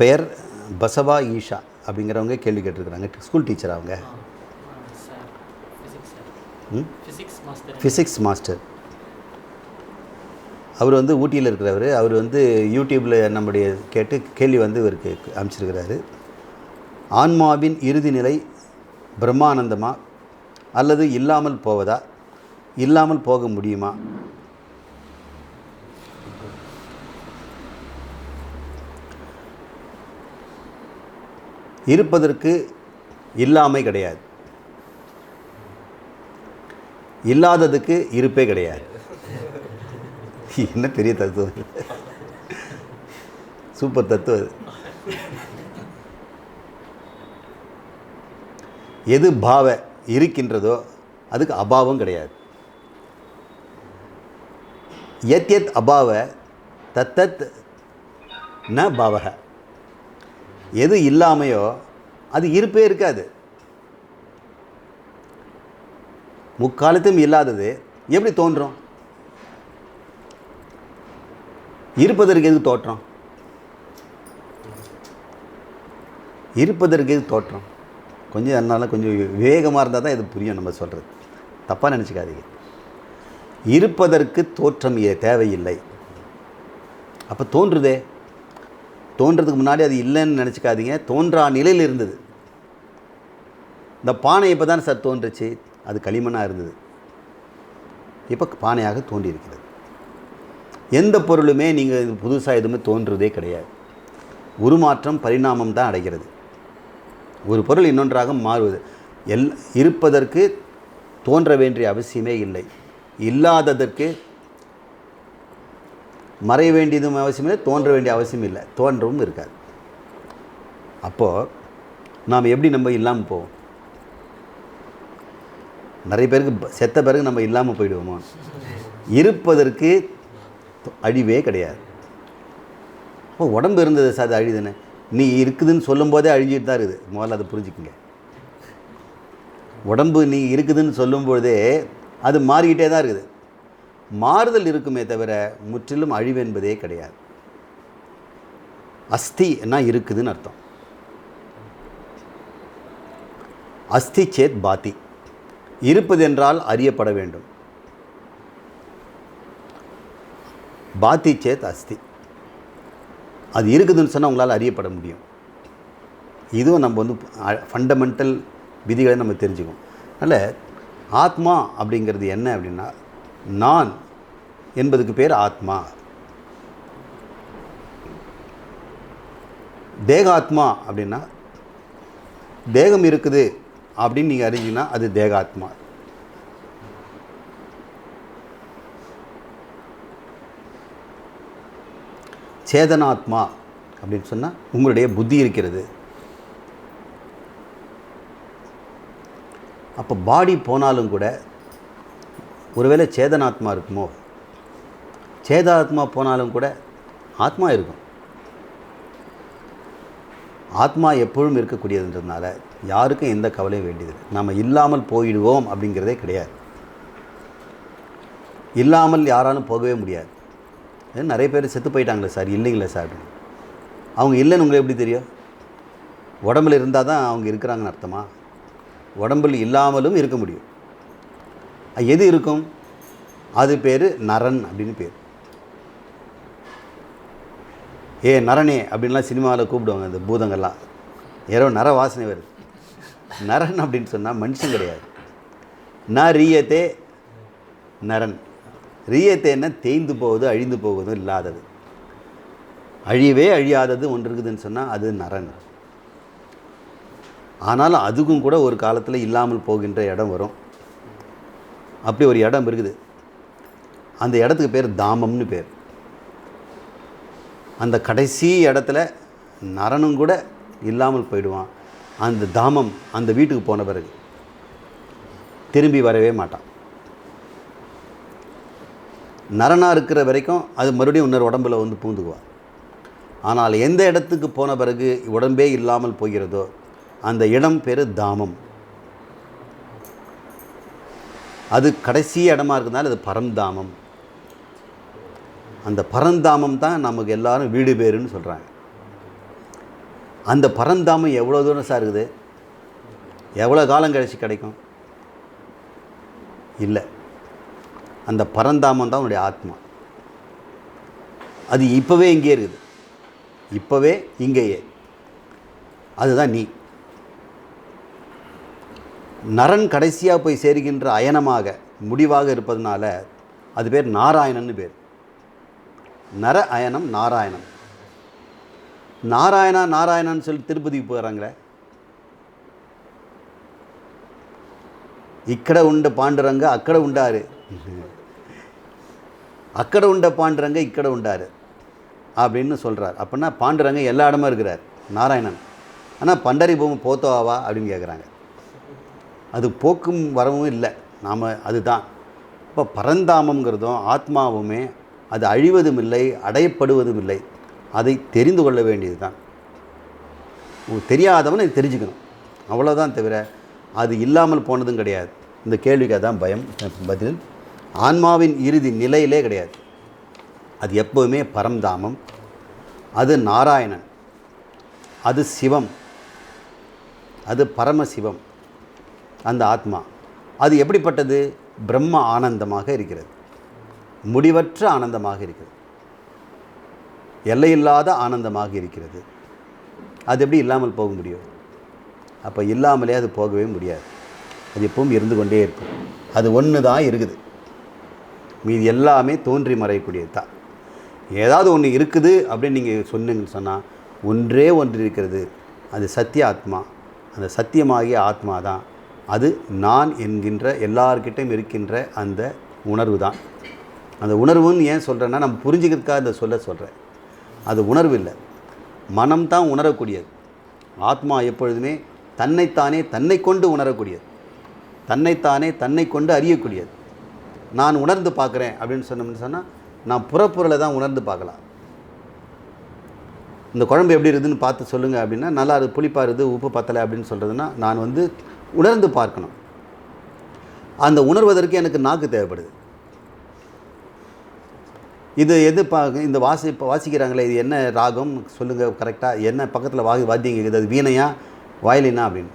பெயர் பசவா ஈஷா அப்படிங்கிறவங்க கேள்வி கேட்டிருக்கிறாங்க. ஸ்கூல் டீச்சர் அவங்க? Physics master. Physics master. அவர் வந்து ஊட்டியில் இருக்கிறவர். அவர் வந்து யூடியூப்பில் நம்முடைய கேட்டு கேள்வி வந்து இவருக்கு அமைச்சிருக்கிறாரு ஆன்மாவின் இறுதி நிலை பிரம்மானந்தமா அல்லது இல்லாமல் போவதா? இல்லாமல் போக முடியுமா? இருப்பதற்கு இல்லாமை கிடையாது. இல்லாததுக்கு இருப்பே கிடையாது. என்ன பெரிய தத்துவம் சூப்பர் தத்துவம் எது பாவ இருக்கின்றதோ அதுக்கு அபாவம் கிடையாது. எத் எத் அபாவ தத்தத் ந பாவக. எது இல்லாமையோ அது இருப்பே இருக்காது. முக்காலத்தும் இல்லாதது எப்படி தோன்றும்? இருப்பதற்கு எது தோற்றம்? இருப்பதற்கு எது தோற்றம்? கொஞ்சம் அதனால கொஞ்சம் வேகமாக இருந்தால் தான் இது புரியும் நம்ம சொல்கிறது தப்பாக நினச்சிக்காதீங்க. இருப்பதற்கு தோற்றம் தேவையில்லை. அப்போ தோன்றுதே. தோன்றதுக்கு முன்னாடி அது இல்லைன்னு நினச்சிக்காதீங்க. தோன்றா நிலையில் இருந்தது. இந்த பானை இப்போ தான் சார் தோன்றுச்சு. அது களிமண்ணாக இருந்தது. இப்போ பானையாக தோன்றியிருக்கிறது. எந்த பொருளுமே நீங்கள் புதுசாக எதுவுமே தோன்றுறதே கிடையாது. உருமாற்றம் பரிணாமம் தான் அடைகிறது. ஒரு பொருள் இன்னொன்றாக மாறுவது. எல் இருப்பதற்கு தோன்ற வேண்டிய அவசியமே இல்லை. இல்லாததற்கு மறைய வேண்டியதும் அவசியம் இல்லை தோன்ற வேண்டிய அவசியம் இல்லை. தோன்றவும் இருக்காது. அப்போது நாம் எப்படி நம்ம இல்லாமல் போவோம்? நிறைய பேருக்கு செத்த பிறகு நம்ம இல்லாமல் போயிடுவோமோ? இருப்பதற்கு அழிவே கிடையாது. அப்போ உடம்பு இருந்தது சார் அது அழிதுன்னு நீ இருக்குதுன்னு சொல்லும் போதே அழிஞ்சிட்டு தான் இருக்குது. முதல்ல அதை புரிஞ்சுக்குங்க. உடம்பு நீ இருக்குதுன்னு சொல்லும்பொழுதே அது மாறிக்கிட்டே தான் இருக்குது. மாறுதல் இருக்குமே தவிர முற்றிலும் அழிவு என்பதே கிடையாது அஸ்தினா இருக்குதுன்னு அர்த்தம். அஸ்தி சேத் பாத்தி இருப்பதென்றால் அறியப்பட வேண்டும். பாத்தி சேத் அஸ்தி. அது இருக்குதுன்னு சொன்னால் உங்களால் அறியப்பட முடியும். இதுவும் நம்ம வந்து ஃபண்டமெண்டல் விதிகளை நம்ம தெரிஞ்சுக்கணும். அதனால் ஆத்மா அப்படிங்கிறது என்ன அப்படின்னா நான் என்பதுக்கு பேர் ஆத்மா. தேகாத்மா அப்படின்னா தேகம் இருக்குது அப்படின்னு நீங்கள் அறிஞ்சிங்கன்னா அது தேகாத்மா. சேதனாத்மா அப்படின்னு சொன்னால் உங்களுடைய புத்தி இருக்கிறது. அப்போ பாடி போனாலும் கூட ஒருவேளை சேதனாத்மா இருக்குமோ? சேதாத்மா போனாலும் கூட ஆத்மா இருக்கும். ஆத்மா எப்பொழுதும் இருக்கக்கூடியதுன்றதுனால யாருக்கும் எந்த கவலையும் வேண்டியதில்லை. நம்ம இல்லாமல் போயிடுவோம் அப்படிங்கிறதே கிடையாது. இல்லாமல் யாராலும் போகவே முடியாது. நிறைய பேர் செத்து போயிட்டாங்களே சார். இல்லைங்களே சார் அப்படின்னு. அவங்க இல்லைன்னு உங்களுக்கு எப்படி தெரியும்? உடம்புல இருந்தால் தான் அவங்க இருக்கிறாங்கன்னு அர்த்தமா? உடம்பில் இல்லாமலும் இருக்க முடியும். எது இருக்கும்? அது பேர் நரன் அப்படின்னு பேர். ஏ நரனே அப்படின்லாம் சினிமாவில் கூப்பிடுவாங்க இந்த பூதங்கள்லாம். யாரோ நர வாசனை வருது. நரன் அப்படின்னு சொன்னால் மனுஷன் கிடையாது. நான் ரீயத்தே நரன். ரீயத்தேன்னா தேய்ந்து போவது அழிந்து போவதும் இல்லாதது. அழியவே அழியாதது ஒன்று இருக்குதுன்னு சொன்னால் அது நரன். ஆனாலும் அதுக்கும் கூட ஒரு காலத்தில் இல்லாமல் போகின்ற இடம் வரும். அப்படி ஒரு இடம் இருக்குது. அந்த இடத்துக்கு பேர் தாமம்னு பேர். அந்த கடைசி இடத்துல நரனும் கூட இல்லாமல் போயிடுவான். அந்த தாமம் அந்த வீட்டுக்கு போன பிறகு. திரும்பி வரவே மாட்டான். நரனாக இருக்கிற வரைக்கும் அது மறுபடியும் இன்னொரு உடம்புல வந்து பூந்துக்குவான். ஆனால் எந்த இடத்துக்கு போன பிறகு உடம்பே இல்லாமல் போகிறதோ அந்த இடம் பேர் தாமம். அது கடைசி இடமா இருக்கிறதுனால அது பரந்தாமம் அந்த பரந்தாமம் தான் நமக்கு எல்லாரும் வீடு பேருன்னு சொல்கிறாங்க அந்த பரந்தாமம் எவ்வளோ தூரம் சார் இருக்குது? எவ்வளோ காலம் கழிச்சு கிடைக்கும்? இல்லை. அந்த பரந்தாமம் தான் உன்னுடைய ஆத்மா. அது இப்போவே இங்கே இருக்குது. இப்போவே இங்கேயே. அதுதான் நீ. நரன் கடைசியாக போய் சேருகின்ற அயனமாக முடிவாக இருப்பதனால அது பேர் நாராயணன்னு பேர். நர அயனம் நாராயணம் நாராயணா நாராயணான்னு சொல்லி திருப்பதிக்கு போகிறாங்களே இக்கடை உண்ட పాండురంగ அக்கடை ఉండారు அக்கடை உண்ட பாண்டுரங்க இக்கடை ఉండారు அப்படின்னு சொல்கிறார் அப்படின்னா பாண்டுரங்க எல்லா இடமும் இருக்கிறார். நாராயணன். ஆனால் பண்டரி பூமி போத்தோவா அப்படின்னு கேட்குறாங்க அது போக்கும் வரவும் இல்லை. நாம் அதுதான். இப்போ பரந்தாமங்கிறதும் ஆத்மாவுமே அது அழிவதும் இல்லை அடையப்படுவதும் இல்லை. அதை தெரிந்து கொள்ள வேண்டியது தான் தெரியாதவன் அதை தெரிஞ்சுக்கணும். அவ்வளோதான் தவிர அது இல்லாமல் போனதும் கிடையாது. இந்த கேள்விக்கு அதான் பயம். பதில் ஆன்மாவின் இறுதி நிலையிலே கிடையாது. அது எப்போவுமே பரம்தாமம். அது நாராயணன். அது சிவம். அது பரமசிவம். அந்த ஆத்மா. அது எப்படிப்பட்டது? பிரம்ம ஆனந்தமாக இருக்கிறது. முடிவற்ற ஆனந்தமாக இருக்கிறது. எல்லையில்லாத ஆனந்தமாக இருக்கிறது. அது எப்படி இல்லாமல் போக முடியும்? அப்போ இல்லாமலே அது போகவே முடியாது. அது எப்பவும் இருந்து கொண்டே இருக்கும். அது ஒன்று தான் இருக்குது. மீதி எல்லாமே தோன்றி மறையக்கூடியது தான். ஏதாவது ஒன்று இருக்குது அப்படின்னு நீங்கள் சொன்னீங்கன்னு சொன்னால் ஒன்றே ஒன்று இருக்கிறது. அது சத்திய ஆத்மா. அந்த சத்தியமாகிய ஆத்மா தான் அது நான் என்கின்ற எல்லார்கிட்டையும் இருக்கின்ற அந்த உணர்வு தான் அந்த உணர்வுன்னு ஏன் சொல்கிறேன்னா நம்ம புரிஞ்சுக்கிறதுக்காக இந்த சொல்ல சொல்கிறேன் அது உணர்வு இல்லை. மனம் தான் உணரக்கூடியது. ஆத்மா எப்பொழுதுமே தன்னைத்தானே தன்னை கொண்டு உணரக்கூடியது. தன்னைத்தானே தன்னை கொண்டு அறியக்கூடியது. நான் உணர்ந்து பார்க்குறேன் அப்படின்னு சொன்னோம்னு சொன்னால் நான் புறப்பொருளை தான் உணர்ந்து பார்க்கலாம். இந்த குழம்பு எப்படி இருக்குதுன்னு பார்த்து சொல்லுங்கள் அப்படின்னா நல்லா இருக்குது புளிப்பாக இருக்குது உப்பு பத்தலை அப்படின்னு சொல்கிறதுனா நான் வந்து உணர்ந்து பார்க்கணும். அந்த உணர்வதற்கு எனக்கு நாக்கு தேவைப்படுது. இது எது பா இந்த வாசி இப்போ வாசிக்கிறாங்களே இது என்ன ராகம்? சொல்லுங்கள் கரெக்டாக என்ன பக்கத்தில் வா வாத்தியம் கேட்குது அது வீணையா வயலினா அப்படின்னு.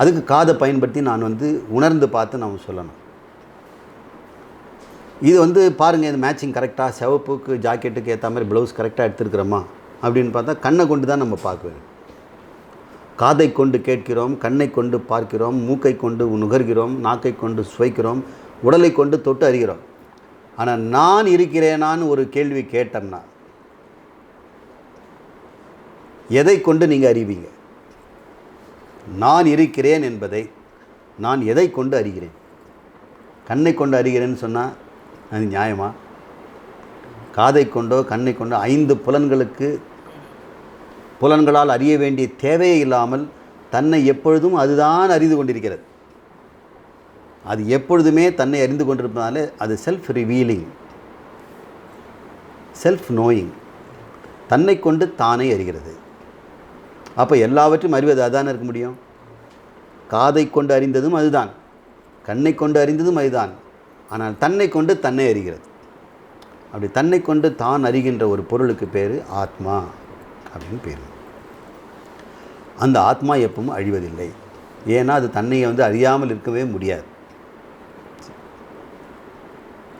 அதுக்கு காதை பயன்படுத்தி நான் வந்து உணர்ந்து பார்த்து நான் சொல்லணும். இது வந்து பாருங்கள் இது மேட்சிங் கரெக்டாக சிவப்புக்கு ஜாக்கெட்டுக்கு ஏற்ற மாதிரி ப்ளவுஸ் கரெக்டாக எடுத்துருக்குறோமா? அப்படின்னு பார்த்தா கண்ணை கொண்டு தான் நம்ம பார்க்க வேண்டும். காதை கொண்டு கேட்கிறோம் கண்ணை கொண்டு பார்க்கிறோம் மூக்கை கொண்டு நுகர்கிறோம் நாக்கை கொண்டு சுவைக்கிறோம் உடலை கொண்டு தொட்டு அறிகிறோம். ஆனால் நான் இருக்கிறேனான்னு ஒரு கேள்வி கேட்டோம்னா எதை கொண்டு நீங்கள் அறிவீங்க? நான் இருக்கிறேன் என்பதை நான் எதை கொண்டு அறிகிறேன்? கண்ணை கொண்டு அறிகிறேன்னு சொன்னால் அது நியாயமா? காதை கொண்டோ கண்ணை கொண்டோ ஐந்து புலன்களுக்கு புலன்களால் அறிய வேண்டிய தேவையே இல்லாமல் தன்னை எப்பொழுதும் அதுதான் அறிந்து கொண்டிருக்கிறது. அது எப்பொழுதுமே தன்னை அறிந்து கொண்டிருப்பதால அது செல்ஃப் ரிவீலிங் செல்ஃப் நோயிங் தன்னை கொண்டு தானே அறிகிறது. அப்போ எல்லாவற்றையும் அறிவது அதுதானே இருக்க முடியும்? காதை கொண்டு அறிந்ததும் அதுதான் கண்ணை கொண்டு அறிந்ததும் அதுதான். ஆனால் தன்னை கொண்டு தன்னை அறிகிறது. அப்படி தன்னை கொண்டு தான் அறிகின்ற ஒரு பொருளுக்கு பேர் ஆத்மா அப்படின்னு பேர். அந்த ஆத்மா எப்பவும் அழிவதில்லை. ஏன்னா அது தன்னை வந்து அறியாமல் இருக்கவே முடியாது.